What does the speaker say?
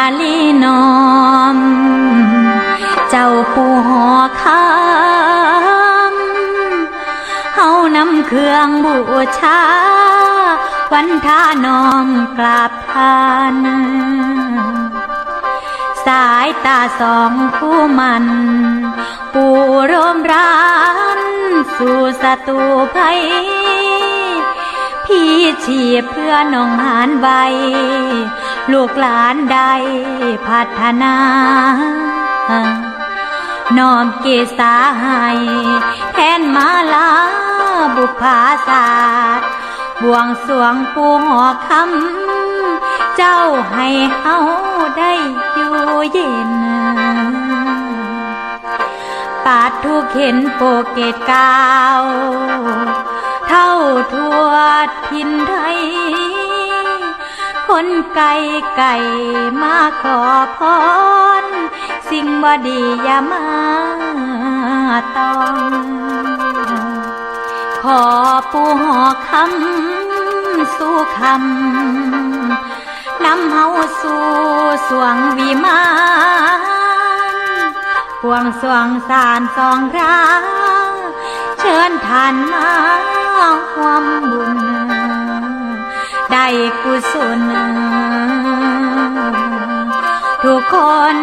าลีนอม เจ้าผู้หอคำเฮานำเครื่องบูชา วันทานอมกราบทานสายตาสองผู้มัน ปูร่มร้านสู่สตูภัย พี่ชีพเพื่อน้องหานไว้ ลูกหลานได้พัฒนาน้อมเกษาให้แทนมาลาบุพาศาสตร์บวงสรวงปูหอคำ เจ้าให้เฮาได้อยู่เย็น ปาดทุกเห็นโปเกตกาว เท่าทั่วทินไทย คนไกลไก่มาขอพร สิ่งบ่ดีอย่ามาต้อง ขอปูหอคำสู่คำนำเฮาสู่สวงวิมานพวงสวงสารสองราเชิญทานมาความบุญ กุศลทุกคน